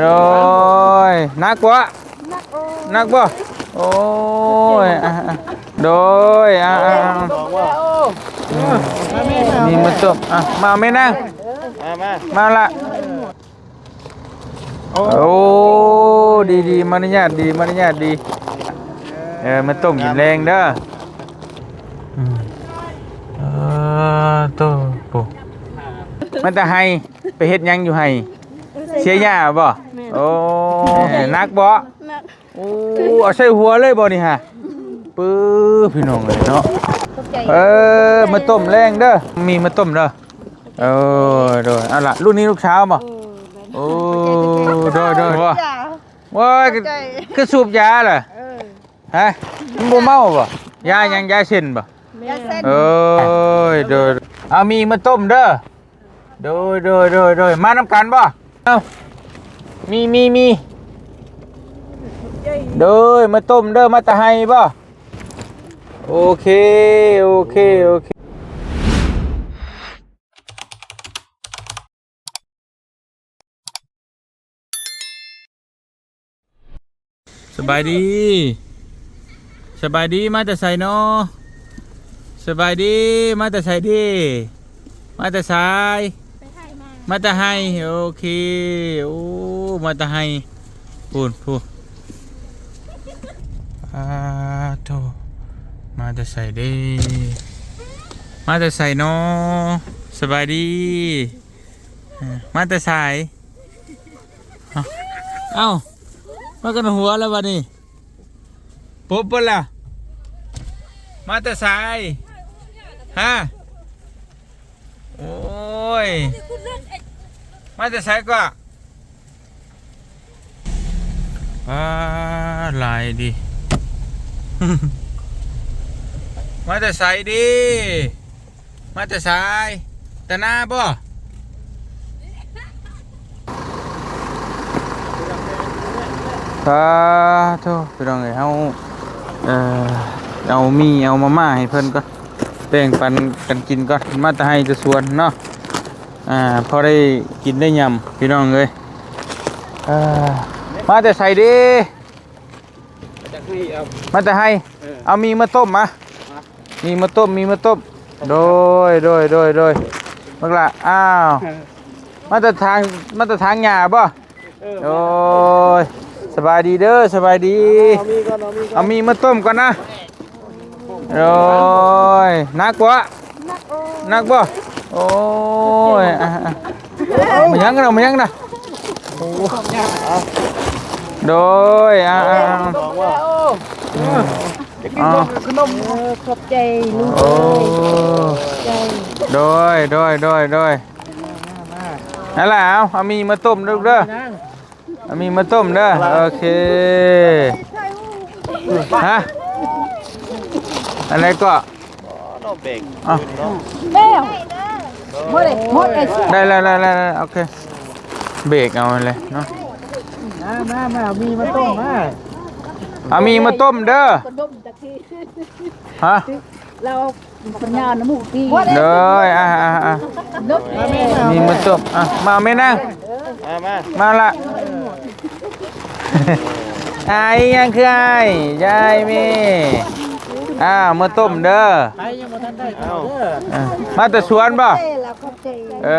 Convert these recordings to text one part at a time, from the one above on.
โอ้ยนักวะนักบ่โอ้ยอะอะโดยอะอะอะมีมาจบอะมาไม่นั่งมามามาละโอ้ดีดีมารยาทดีมารยาทดีเออมาต้มกินแรงเด้ออืมเออโตโปมันจะให้ไปเฮ็ดหยังอยู่ให้เสียหญ้าบ่ โอ้นักบ่โอ้เอาใส่หัวเลยบ่นี่ฮะปื้อพี่น้องเลยเนาะเออมาต้มแรงเด้อมีมาต้มเด้อเออโดยเอาล่ะลูกนี้ลูกเช้าบ่โอ้โดยโดยว่าว้ายคือสูบยาเหรอฮะมันบ่เมาบ่ยายังยาเส้นบ่เอ้ยเด้อเอามีมาต้มเด้อโดยโดยโดยโดยมาน้ำกันบ่เอา มีมีมีโดยมาต้มเด้อมาตะไห้บ่โอเค โอเค โอเคสบายดี สบายดีมาแต่ใส่เนาะสบายดีมาแต่ใส่ดี มาแต่สาย มาต่ให้โอเค โอ้ มาต่ให้พูดพูดอาโทมาต่ใส่ดีมาต่ใส่เนาะสบายดี มาแต่สายเอ้าเอ้ามากันหัวแล้ววันนี้ปุ๊บปะล่ะมาแต่สายฮะ โอ้ย มาแต่สายก็อ่าลายดี มาแต่สายดี มาแต่สายแต่หน้าบ่สาธุพี่น้องเอ้ยเฮาเอ่อเอามีเอามาม่าให้เพิ่อนก็แบ่งปันกันกินก่อนมาแต่ให้จะสวนเนาะ อ่าพอได้กินได้ยำพี่น้องเลยเอ่อมาแต่ใส่ดีจะคุยเอา มาแต่ให้เอามีมาต้มมา มีมาต้มมีมาต้ม โดยโดยโดยโดยบักละอ้าว มาแต่ทางมาแต่ทางหญ้าบ่เออโอ้ยสบายดีเด้อสบายดี เอามีก่อนเอามีก่อนเอามีมาต้มก่อนนะโอ้ยนักวะนักบ่ โอ้ยอะอะมายังกันเอามายังนะโอ้โดยอะอะอะบอกว่าจะกินนมขนมขอบใจลูกโอ้ใจโดยโดยโดยโดยนั่นแหละเอาเอามีมาต้มเด้อเด้อเอามีมาต้มเด้อโอเคฮะอะไรก็น้องเบ่งอะเนาะเป้ว หมดเลยหมดเลยสิได้แล้วได้แล้วได้แล้วโอเค เบรกเอาเลยเนาะมามามามีมาต้มมาเอามีมาต้มเด้อกระดมตะกี้ฮะเราปัญญาน้ำมูกพี่เด้ออะอะอะนกมีมาต้มอะมาไม่นั่งมามามาละไอ้ยังคือไอ้ยายมีอ้าวมาต้มเด้อไปยังบ่ทันได้เอาเด้ออะมาแต่สวนป่ะเป้เรา ขอบใจเอ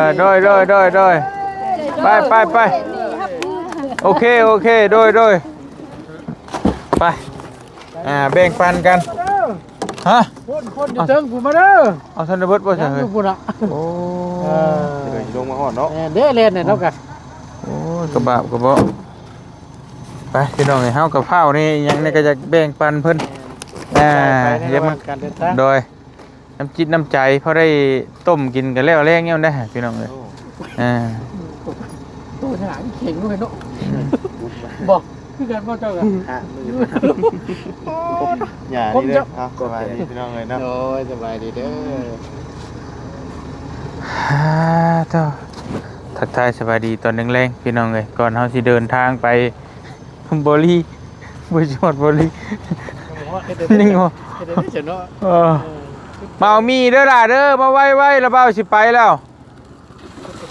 อโดยโดยโดยโดยไปไปไปโอเคโอเคโดยโดยไปอ่าแบ่งปันกันฮะคนคนอยู่เทิงกูมาเด้อเอาทันเบิดบ่ใช่ยังเฮ้อยยู่พุ่นอะโอ้เดี๋ยวลงมาฮอดเนาะเด้อเล่นเนี่ยเนาะกะโอ้ยกระบาบกระเบาไปพี่น้องไอ้เฮากับข้าวนี่ยังนี่ก็จะแบ่งปันเพิ่นอ่าไปในเดี๋ยวระหมัว่านงการเดินทางโดย น้ำจิตน้ำใจเพราะได้ต้มกินกันแล้วแรงเงี้ยได้อพี่น้องเลยอ่าตัวหางเข่งด้วยเนาะบอกคือกันบ่เจ้ากันอย่าผมนี่จะเด้อเอาสบายดีพี่น้องเลยเนาะโอ้ยสบายดีเด้อฮ่าเจ้าทักทายสวัสดีตอนแรงๆพี่น้องเลยก่อนเฮาสิเดินทางไปบรีบุชดบรีนี่งอ เดี๋ยวนี้เฉยเนาะเออมาเอามีเด้อล่ะเด้อมาไว้ไว้แล้วเบาสิไปแล้ว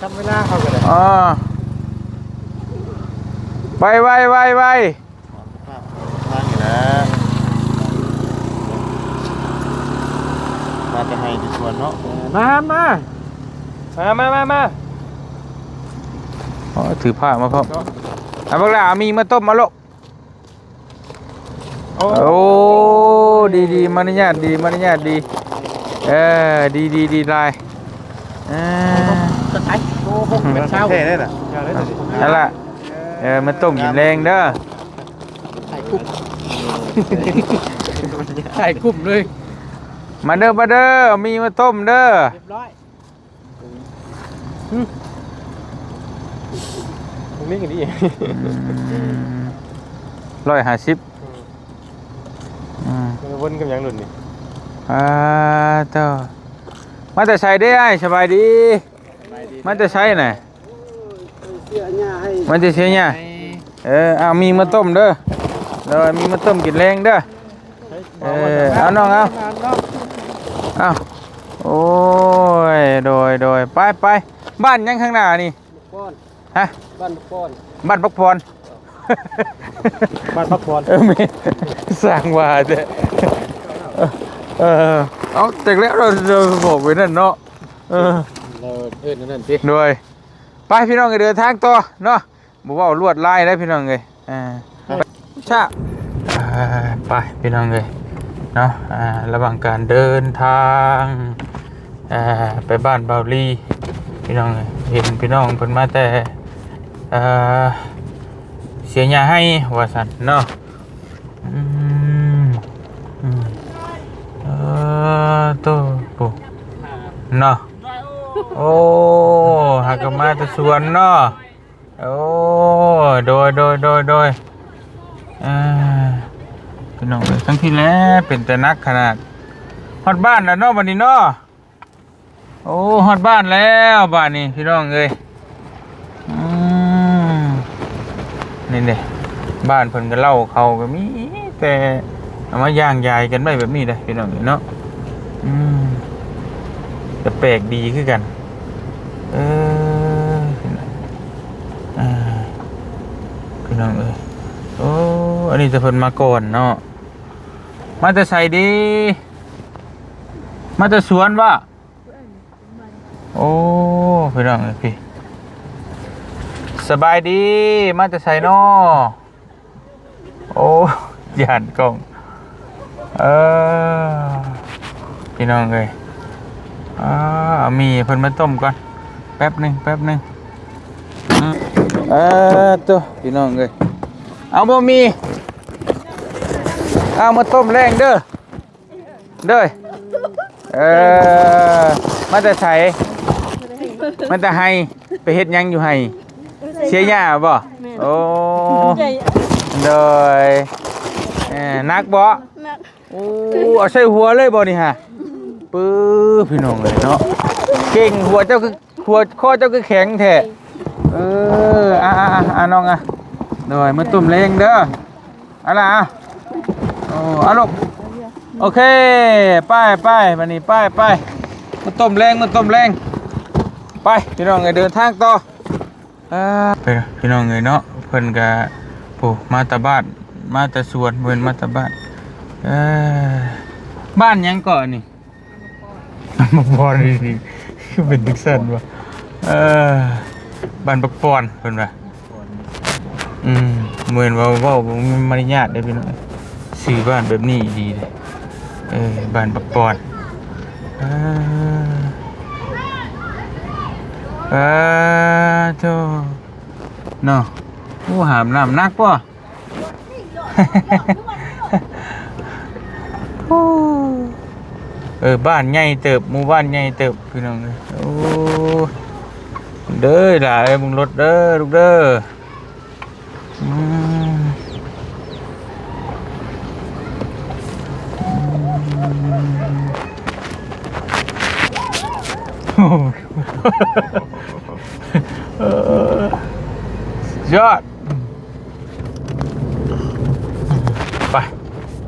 ทำเวลาเขาก็ได้อ๋อไปไวไวไวทางอยู่แล้วมาจะให้ที่สวนเนาะมามามามามามาอ๋อถือผ้ามาพ่อเอาพวกเรามีมาต้มมาลูกโอ้โอ้ดีดีมารยาทดีมารยาทดี เออ ดีดีดีลายเออจะไอ้โอ้โหเป็นเช้าเท่ได้น่ะนั่นละเออมันต้มกินแรงเด้อใส่กุ้มใส่กุ้มเลย มาเด้อมาเด้อมีมาต้มเด้อเรียบร้อยนี่กันดิร้อยห้าสิบอืมวนกับยังหลุดนี่ อ่าเจ้ามาแต่ใช้ได้ไอ้สบายดี มาแต่ใช้ไหนมันจะเชียเนี่ยเออเอามีมาต้มเด้อเลยมีมาต้มกินแรงเด้อเออเอาน้องเอาเอาโอ้ยโดยโดยไปไปบ้านยังข้างหน้านี่ป้อนฮะบ้านป้อนบ้านพักพรบ้านพักผ่อนเออไม่สร้างว่าเด้ เออเอาแต่แล้วเราเราบอกไว้นั่นเนาะเออเราเอิ้นนั่นสิด้วยไปพี่น้องก็เดินทางต่อเนาะบอกว่าลวดลายได้พี่น้องเลยอ่าชาอ่าไปพี่น้องเลยเนาะอ่าระหว่างการเดินทางอ่าไปบ้านเบาลีพี่น้องเลยเห็นพี่น้องเพิ่นมาแต่อ่าเสียหยาให้ว่าสันเนาะอืมอืมเออโตัวปุ๊เนาะโอ้หากนมาแตะสวนเนาะโอ้โดยโดยโดยโดยอ่าพี่น้องเอ้ยทั้งที่แล้วเป็นแต่นักขนาดฮอดบ้านแล้วเนาะบัดนี้เนาะโอ้ฮอดบ้านแล้วบ้านนี้พี่น้องเอ้ยอืมนี่เด้บ้านเพิ่นก็เล่าเขาก็มีแต่เอามาย่างยายกันไว้แบบนี้เด้อพี่น้องเอ้ยเนาะ อืมจะแปลกดีขึ้นกัน เอออ่าพี่น้องเอ้ยโอ้อันนี้จะเพิ่นมาก่อนเนาะมาแต่ใส่ดี มาแต่สวนวะโอ้พี่น้องเอ้ยพี่สบายดี มาแต่ใส่นอโอ้ยานกล้อง เออ พี่น้องเอ้ยอ่าเอามีเพิ่นมาต้มก่อน แป๊บหนึงแป๊บหนึงอืมเออตัวพี่น้องเอ้ยเอาบ่มีเอามาต้มแรงเด้อ เด้อ เออมาแต่ไสมาแต่ไห้ไปเฮ็ดหยังอยู่ไห้เสียหญ้าบ่โอ้เด้อเออนักบ่โอ้เอาใส่หัวเลยบ่นี่ฮะ ปื้อพี่น้องเลยเนาะเก่งหัวเจ้าคือหัวข้อเจ้าคือแข็งแท้เอออะอะอะอะน้องอะหน่อยมาตุ่มแรงเด้อเอะไรอะโอ้เอาลูกโอเคไปไปวันนี้ไปไปมาต้มแรงมาต้มแรงไปพี่น้องเลยเดินทางต่ออ่าไปพี่น้องเลยเนาะเพิ่นก็โอ้มาแตาบ้านมาแต่สวนเพิ่นมาแตาบ้านเออบ้านหยังก่อนนี่ บักปอนนี่นี่คือเป็นดิกสันวะเออบ้านบักปอนเพิ่นว่าอืมเหมือนว่าเว้าบ่มีมารยาทได้อพี่น้องชื่อบ้านแบบนี้ดีเลยเออบ้านบักปอนเออเออโธ่เนาะโอ้หามน้ำหนักป่ะ โอ้ เออบ้านใหญ่เติบหมู่บ้านใหญ่เติบพี่น้องเอ้ยโอ้เด้อล่ะเอ้ยมึงรถเด้อลูกเด้ออืมโอ้โหเออยอด ไป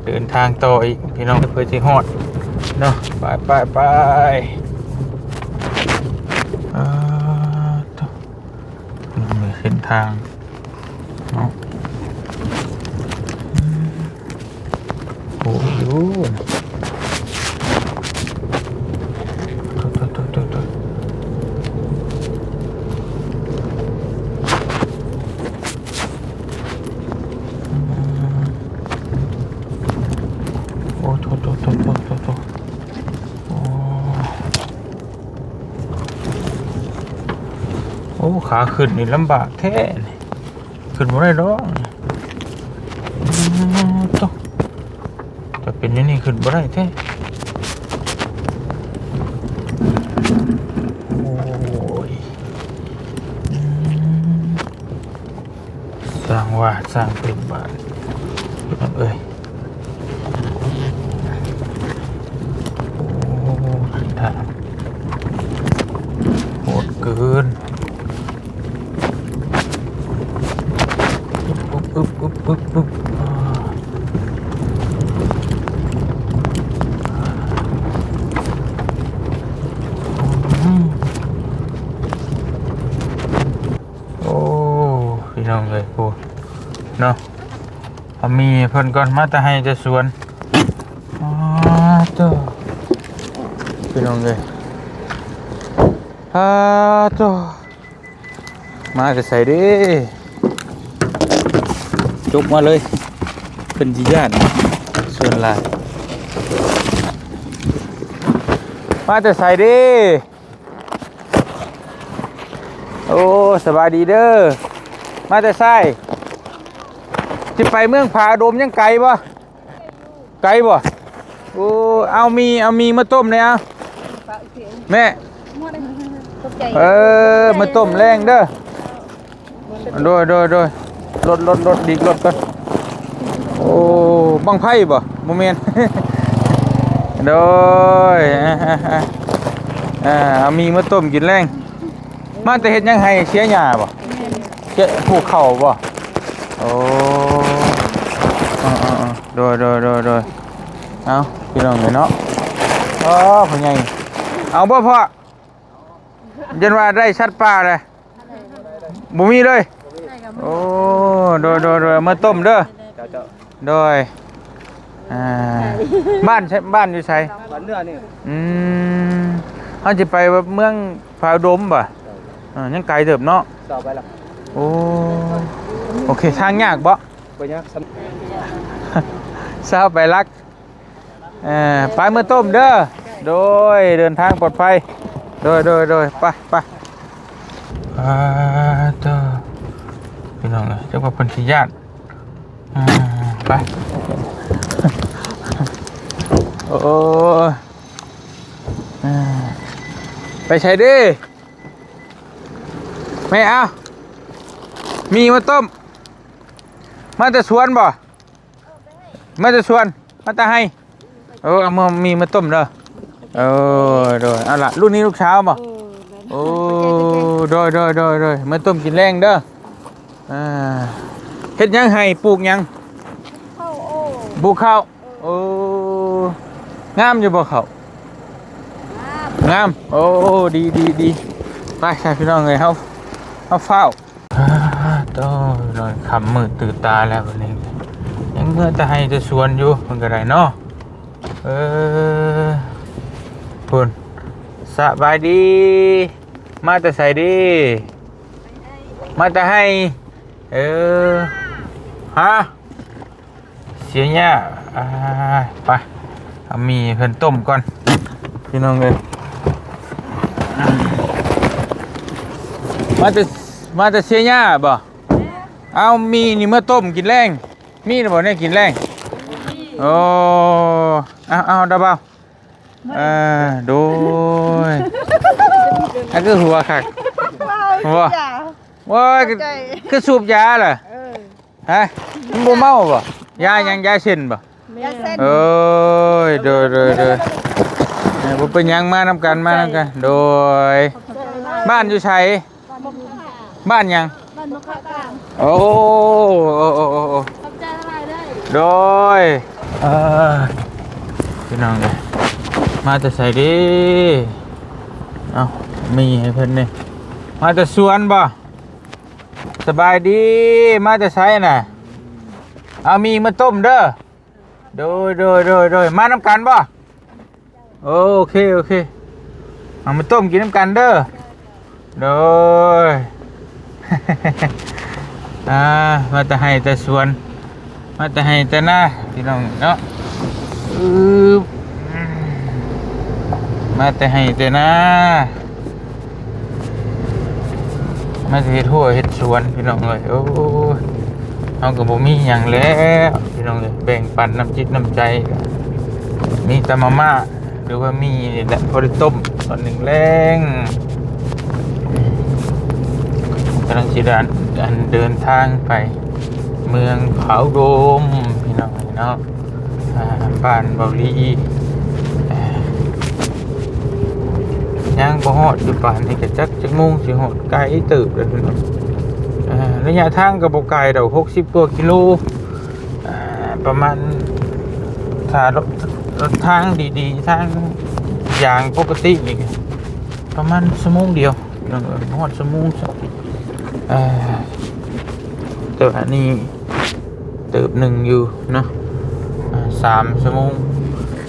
เดินทางต่ออีก พี่น้องเพื่อจะฮอด เนาะไปไปไปอ่าต่อนี่เส้นทางเอาโอ้ยโอ้ยโถ่โถ่โถ่โถ่โอ้โถโถโถโถโถโถโอ้โอ้ ขาขึ้นนี่ลำบากแท้นี่ขึ้นบ่ได้ดอกนี่อืมโตจะเป็นอย่างนี้ขึ้นบ่ได้แท้โอ้ยสร้างว่าสร้างเป็นบ้านเอ้ย โอ้ขันทางโหดเกิน อุ๊บอุ๊บอุ๊บอุ๊บโอ้พี่น้องเลยโอ้เนาะเอามีเพิ่นก่อนมาแต่ให้จะสวนอ๋อเจ้าพี่น้องเลยฮ่าตัวมาจะใส่ดิ จุกมาเลยเป็นจีญาติส่วนลายมาจะใส่ดิโอ้สบายดีเด้อมาจะใส่จะไปเมืองผาโดมยังไกลบ่ไกลบ่โอ้เอามีเอามีมาต้มเลยเอาแม่เออมาต้มแรงเด้อโดยโดยโดย รถรถรถดีกรถก่อนโอ้บังไพ่บ่โมเมนโดยอ่าอ่าอ่ามีมาต้มกินแรงมาแต่เฮ็ดยังให้เสียหญ้าบ่เจ๊ผูกเข่าบ่โอ้โดยโดยโดยโดยเอาพี่น้องเลยเนาะอ๋อพ่อใหญ่เอาบ่พ่อยันว่าได้ชัดปลาเลยบ่มีเลย โอ้โดยโดยโดยเอามาต้มเด้อโดยอ่าบ้านใช่บ้านอยู่ไสบ้านเนื้อนี่อืมเฮาสิไปว่าเมืองพาวดมบ่อ่ายังไกลเติบเนาะต่อไปละโอ้โอเคทางยากบ่ไปยังสเศร้าไปรักเอ่อไปเมื่อต้มเด้อโดยเดินทางปลอดภัยโดยโดยโดยไปไปอ่าเด้อ พี่น้องเลยเจ้าว่าเพันธิญาติอ่าไป โอ้ยอ่าไปใช้ดิไม่เอา มีมาต้ม มาแต่สวนบ่ มาจะชวน มาจะให้ เออเอามามีมาต้มเด้อเออโดยเอาล่ะลูกนี้ลูกเช้าบ่โอ้โดยโดยโดยโดยมาต้มกินแรงเด้อ อ่าเฮ็ดหยังให้ปลูกหยังเข้าโอ้ปลูกข้าวโอ้งามอยู่บ่ข้าวงามโอ้ดีดีดีไปใช่พี่น้องเลยเฮาเฮาเฝ้าอ่าต้องนอนคำมืดตื่นตาแล้ววันนี้ยังเมื่อจะให้จะชวนอยู่มันก็ได้เนาะเออคุณสบายดี มาแต่ใส่ดี มาแต่ให้ เออฮะเสียเนี่ยอ่าไปเอามีเพิ่นต้มก่อน พี่น้องเลยมาแต่มาแต่เสียเนี่ยบ่เอามีนี่เมื่อต้มกินแรง มีนะบ่เนี่ยกินแรงโอ้เอาเอาดับเบาเออโดยอันคือหัวคักหัว ว้ายคือคือสูบยาเหรอฮะมันบ่เมาบ่ยาหยังยาเส้นบ่ยาเส้นโอ้ยโดยโดยโดยเออบ่เป็นหยังมานำกันมานำกันโดย บ้านอยู่ไสบ้านหยังบ้านนกข้าวกลางโอ้โอ้โอ้โอ้โอ้ทำใจอะไรได้โดยเออพี่น้องเลยมาแต่ใส่ดิเอามีให้เพิ่นนี่มาแต่สวนบ่ สบายดีมาจะใช้น่ะเอามีมาต้มเด้อโดยโดยโดยโดยมาน้ำกันบ่โอเคโอเคเอามาต้มกินน้ำกันเด้อโดยอ่ามาแต่ให้แต่สวน มาแต่ให้แต่หน้าพี่น้องเนาะอือมาแต่ให้แต่หน้า มาสิเฮ็ดหัวเฮ็ดสวนพี่น้องเอ้ยโอ้เอาก็บ่มีหยังแล้วพี่น้องเอ้ยแบ่งปันน้ำจิตน้ำใจ มีแต่มาม่าหรือว่ามีนี่แหละพอได้ต้มตอนหนึ่งแรงกำลังสิเดินอันเดินทางไป เมืองขาวโดมพี่น้องเอ้ยเนาะอ่าบ้านเบาลีอ่า ย่างบ่ฮอดอยู่ป่านนี้ก็จักจักโมงสิฮอดไกลติบเลยพี่น้องระยะทางก็บ่ไกลดอก60กว่ากิโลประมาณถ้ารถรถทางดีๆทางอย่างปกตินี่ก็ประมาณชั่วโมงเดียวพี่น้อดชั่วโมงแต่อันนี้เติบหนึ่งอยู่เนาะสามชั่วโมง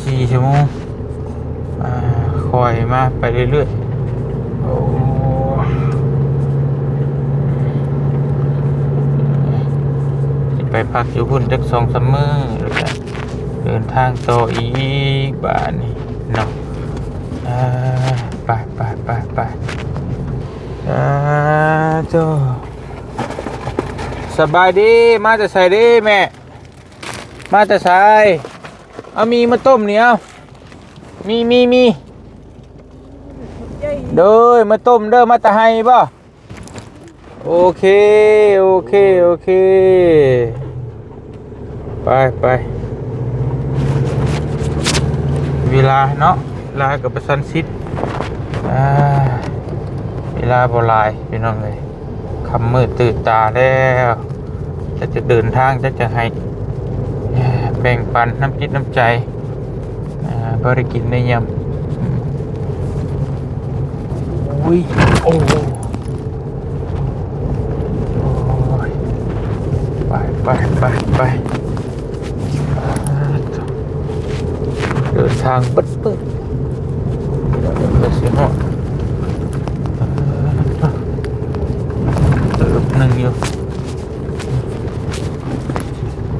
สี่ชั่วโมง คอยมาไปเรื่อยๆ โอ้ไปพักอยู่พุ่นจักสองซัมเมอร์แล้วก็เดินทางต่ออีกบ้านนี่เนาะไปไปไปไปอ่าเจ้าสบายดี มาจะใส่ดีแม่ มาจะใส่เอามีมาต้มเนี่ยเอามีมีมี เด้อมาต้มเด้อมาตะไห้บ่โอเค โอเค โอเค ไปไปเวลาเนาะเวลากับประสันซิดเวลาบลายพี่น้องเลยคำมืดตื่นตาแล้วจะจะเดินทางจะจะให้แบ่งปันน้ำจิตน้ำใจบริกินในยำ อุ้ยโอ้ไปไปไปไปเดินทางปึ๊ดปึ๊ดเดี๋ยวเดี๋ยวเดี๋ยวเสียงหอดเติบหนึ่งอยู่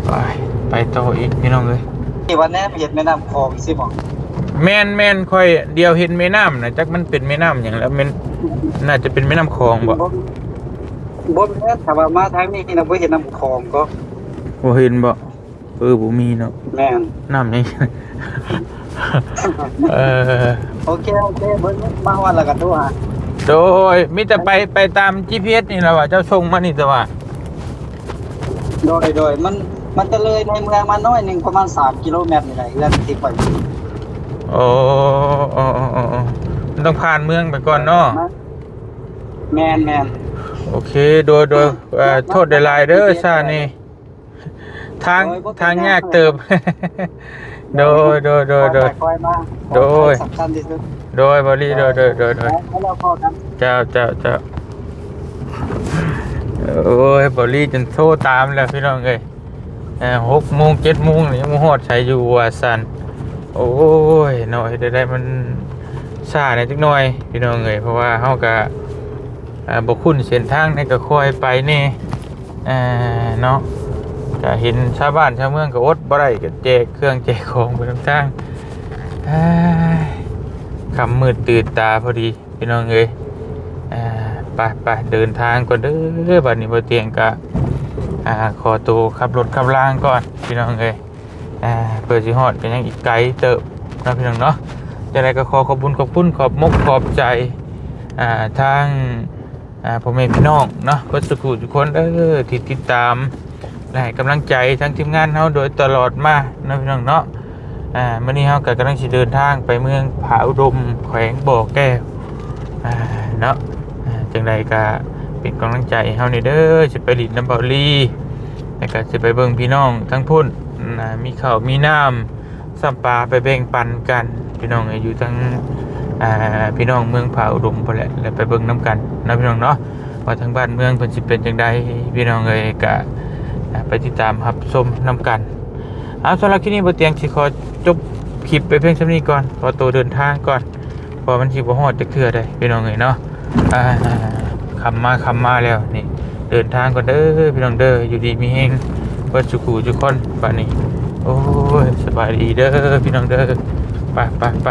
ไปไปต่ออีกพี่น้องเลยวันนี้เห็นแม่น้ำคลองสิบอก แมนแมนค่อยเดียวเห็นแม่น้ำนะจักมันเป็นแม่น้ำอย่างแล้วมันน่าจะเป็นแม่น้ำคลองบ่บนแม่ถ้าว่ามาทางนี้นะบ่เห็นน้ำคลองก็บ่เห็นบ่เออบ่มีเนาะแม่นน้ำนี่เออโอเคโอเคเบิ่งมาวันละกันตัวฮะโดยมีแต่ไปไปตาม GPS นี่แหละว่าเจ้าส่งมานี่แต่ว่าโดยโดยมันมันจะเลยในเมืองมาน้อยหนึงประมาณ3กิโลเมตรนี่แหละเรื่องที่ไป โอ้โอ้โอ้โอ้โอ้มันต้องผ่านเมืองไปก่อนเนาะแม่นแม่นโอเคโดยโดยเอ่อโทษได้หลายเด้อซานี่ทางทางยากเติบ โดยโดยโดยโดยค่อยๆมาโดย สำคัญที่สุดโดยบริโดยโดยโดยโดย แล้วเราพอกันเจ้าเจ้าเจ้าโอ้ยบอลี่จนโทรตามแล้วพี่น้องเอ้ยเอ่อหกโมงเจ็ดโมงนี่ยังบ่ฮอดใช้อยู่ว่าสัน โอ้ยหน่อยได้ได้มันช้าในจักหน่อยพี่น้องเอ้ยเพราะว่าเฮาก็บ่คุ้นเส้นทางในก็ค่อยไปนี่อ่าเนาะก็เห็นชาวบ้านชาวเมืองก็อดบ่ได้ก็แจกเครื่องแจกของไปทางเอ้ยคำมืดตื่นตาพอดีพี่น้องเอ้ยอ่าไปไปเดินทางก่อนเด้อบัดนี้บ่เตียงกะอ่าขอตัวขับรถขับล่างก่อนพี่น้องเอ้ย อ่าเพื่อสิฮอดก็ยังอีกไกลเติบนะพี่น้องเนาะจะได้ก็ขอขอบคุญขอบคุณขอบมกขอบใจอ่าทางอ่าพ่อแม่พี่น้องเนาะเพื่อสุขทุกคนเด้อที่ติดตามและให้กำลังใจทั้งทีมงานเฮาโดยตลอดมานะพี่น้องเนาะอ่ามื่อนี้เราก็กำลังสิเดินทางไปเมืองผาอุดมแขวงบ่อแก้วอ่าเนาะจังใดก็เป็นกำลังใจให้เฮานี่เด้อสิไปลิดน้ำเบาลีแล้วก็สิไปเบิ่งพี่น้องทั้งพุ่น อ่ามีเขามีน้ำสัมปาไปแบ่งปันกัน พี่น้องอยู่ทั้งพี่น้องเมืองผาอุดมพอแหละแล้วไปเบิ่งน้ำกันนะพี่น้องเนาะว่าทางบ้านเมืองเพิ่นสิเป็นจังไดพี่น้องเอ้ยก็ไปติดตามรับชมนํกันเอาสำหรับคลิปนี้บ่เตียงสิขอจบคลิปไปเพียงเท่านี้ก่อนขอตัวเดินทางก่อนพอมันสิบ่ฮอดจักเทื่อได้พี่น้องเอ้ยเนาะคำมาคำมาแล้วนี่เดินทางก่อนเด้อพี่น้องเด้ออยู่ดีมีเฮง เปิดสุกูจุกคนป่านนี้ โอ้ยสบายดีเด้อพี่น้องเด้อไปไปไป